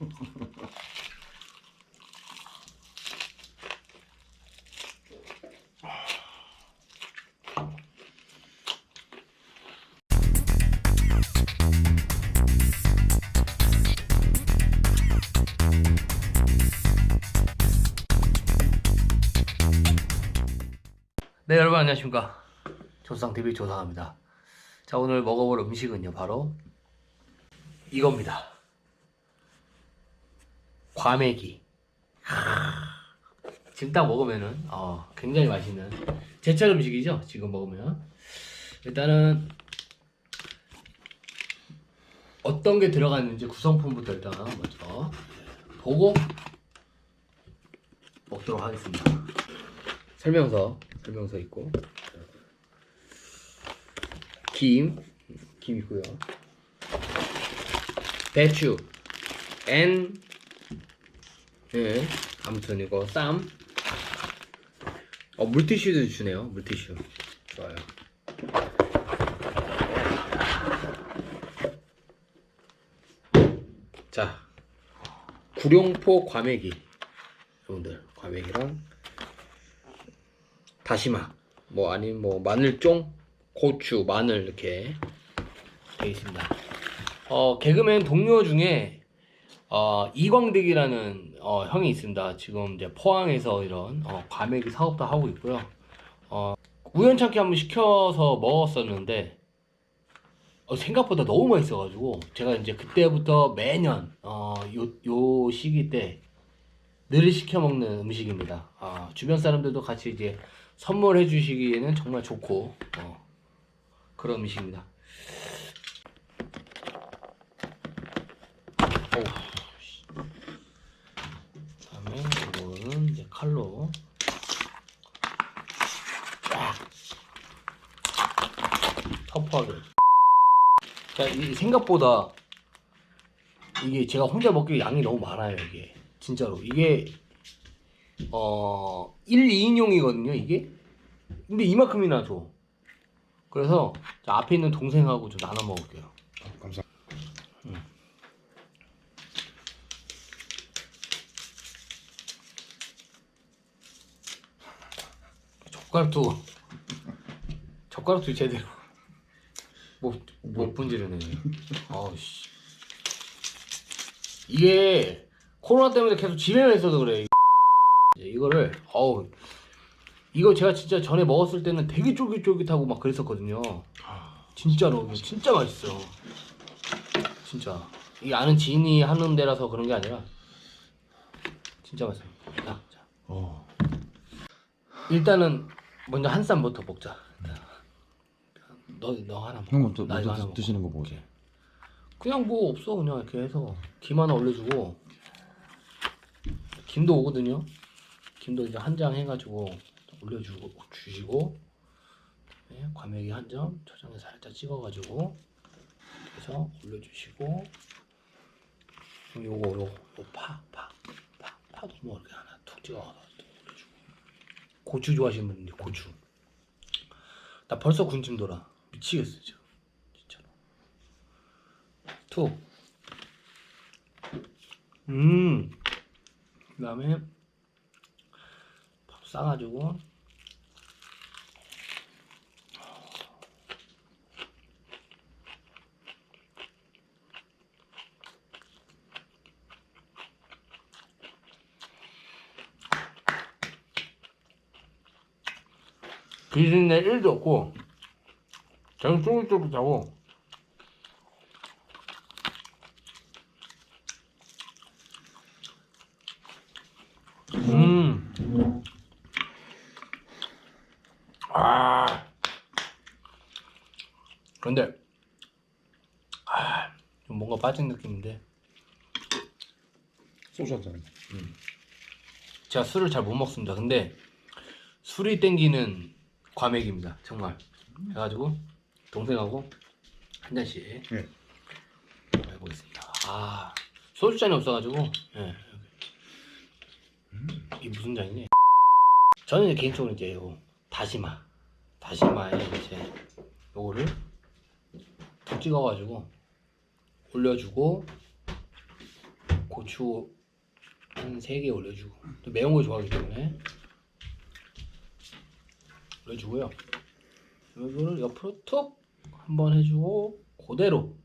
네 여러분 안녕하십니까? 조상TV 조상합니다. 자 오늘 먹어볼 음식은요 바로 이겁니다 과메기. 지금 딱 먹으면은 어, 굉장히 맛있는 제철 음식이죠 지금 먹으면. 일단은 어떤 게 들어갔는지 구성품부터 일단 먼저 보고 먹도록 하겠습니다. 설명서 설명서 있고. 김, 김 있고요. 배추, 앤, 예, 아무튼 이거 쌈. 어 물티슈도 주네요. 물티슈 좋아요. 자, 구룡포 과메기 여러분들 과메기랑 다시마 뭐 아니면 뭐 마늘쫑 고추 마늘 이렇게 되어 있습니다 어 개그맨 동료 중에 어 이광득이라는 어 형이 있습니다 지금 이제 포항에서 이런 어 과메기 사업도 하고 있고요 어 우연찮게 한번 시켜서 먹었었는데 어, 생각보다 너무 맛있어가지고 제가 이제 그때부터 매년 어 요 요 시기 때 늘 시켜 먹는 음식입니다. 아, 주변 사람들도 같이 이제 선물해 주시기에는 정말 좋고 어, 그런 음식입니다. 어우, 씨. 그다음에 이거는 이제 칼로 쫙 자, 이 생각보다 이게 제가 혼자 먹기 양이 너무 많아요 이게. 진짜로. 이게 어 1, 2인용이거든요 이게? 근데 이만큼이나 줘. 그래서 자, 앞에 있는 동생하고 좀 나눠 먹을게요. 감사. 젓가락도 젓가락도 제대로 못, 못 분지르네. 아우씨. 이게 코로나 때문에 계속 집에만 있어서 그래 이제 이거를. 어우. 이거 제가 진짜 전에 먹었을 때는 되게 쫄깃쫄깃하고 막 그랬었거든요. 진짜로 이거 진짜 맛있어. 진짜. 이 아는 지인이 하는 데라서 그런 게 아니라 진짜 맛있어. 자, 자. 어. 일단은 먼저 한 쌈부터 먹자. 너 너 하나 먹어. 형나 이거 하나 먼저 먹어. 드시는 거 보게. 그냥 뭐 없어 그냥 이렇게 해서 김 하나 올려주고 김도 오거든요. 김도 이제 한 장 해가지고 올려주고 주시고 네, 과메기 한 점 초장에 살짝 찍어가지고 해서 올려주시고 그럼 요거 요거 파파 파, 파도 뭐 이렇게 하나 툭 찍어서 또 올려주고 고추 좋아하시는 분들 고추 나 벌써 군침 돌아 미치겠어 지금 진짜로. 툭 음. 그 다음에 밥 싸가지고. 비린내 1도 없고 그냥 쫄깃쫄깃하고 음. 아. 근데 아, 좀 뭔가 빠진 느낌인데 소주 한 잔. 제가 술을 잘 못 먹습니다. 근데 술이 땡기는 과메기입니다. 정말. 해가지고 동생하고 한 잔씩 예. 해보겠습니다. 아 소주 잔이 없어가지고 예. 이게 무슨 잔이냐? 저는 개인적으로 이제 요 다시마, 다시마에 이제 요거를 툭 찍어가지고 올려주고 고추 한 3개 올려주고 또 매운 거 좋아하기 때문에 올려주고요 이거를 옆으로 툭 한번 해주고 그대로.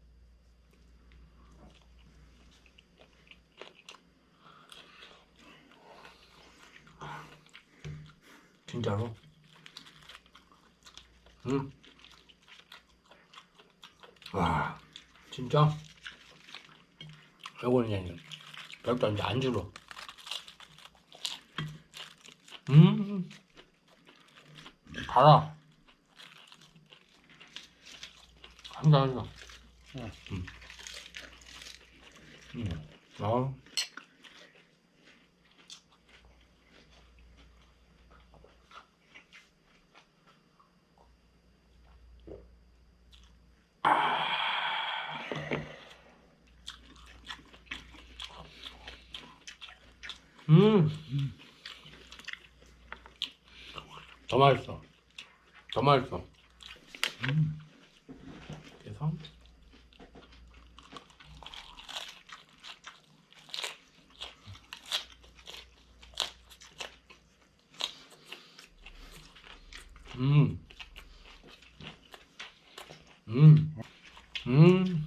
진짜로? 음. 와 진짜? 요거는 그냥 별도 이제 안주로 음. 달아 한다 한다 음. 음. 아. 음. 더 맛있어. 더 맛있어. 음. 그래서 음. 음. 음.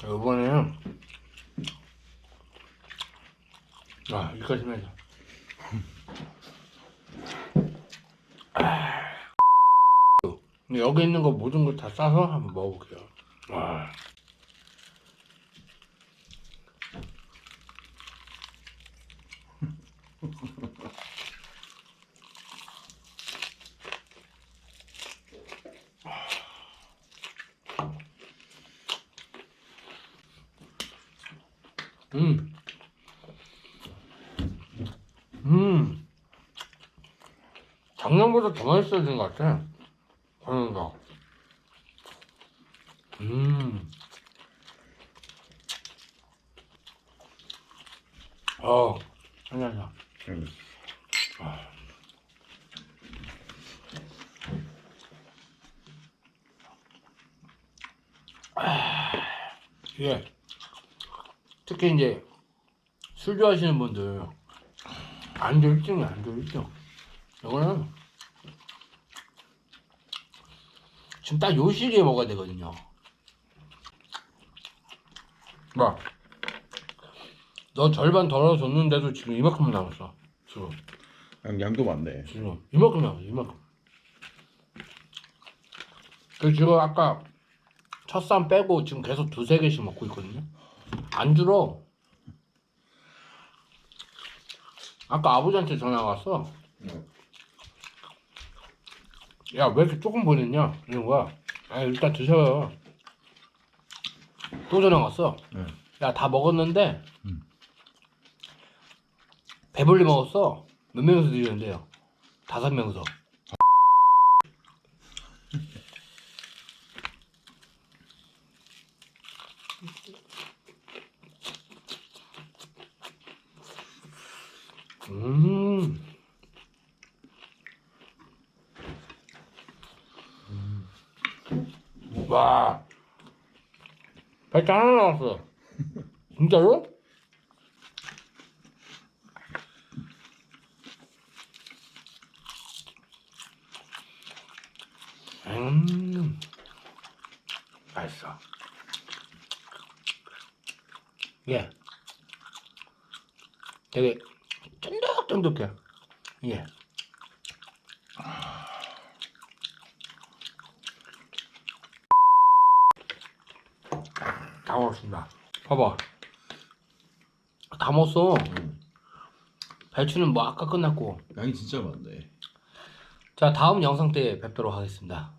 자, 이번에는 아 여기까지만 해서 아. 여기 있는 거 모든 걸 다 싸서 한번 먹어볼게요 와. 음. 음. 작년보다 더 맛있어진 것 같아. 그러니까. 음. 어, 아니, 아니야. 음. 예. 특히 이제 술 좋아하시는 분들 안주 1등이야 안주 1등 이거는 지금 딱 요 시기에 먹어야 되거든요. 봐. 너 절반 덜어줬는데도 지금 이만큼 남았어 지금. 양- 양도 많네. 지금 이만큼 남았어 이만큼. 그 지금 아까 첫 쌈 빼고 지금 계속 두세 개씩 먹고 있거든요 안 줄어. 아까 아버지한테 전화 왔어. 응. 야 왜 이렇게 조금 보냈냐? 이런 거야. 아 일단 드셔요. 또 전화 왔어. 응. 야 다 먹었는데 응. 배불리 먹었어. 몇 명이서 드리는데요? 다섯 명이서 음. 와. 발자 하나 나왔어. 진짜로? 음. 맛있어. 예. 되게 쫀득쫀득해. 예. 다 먹었습니다. 봐봐. 다 먹었어. 응. 배추는 뭐 아까 끝났고. 양이 진짜 많네. 자, 다음 영상 때 뵙도록 하겠습니다.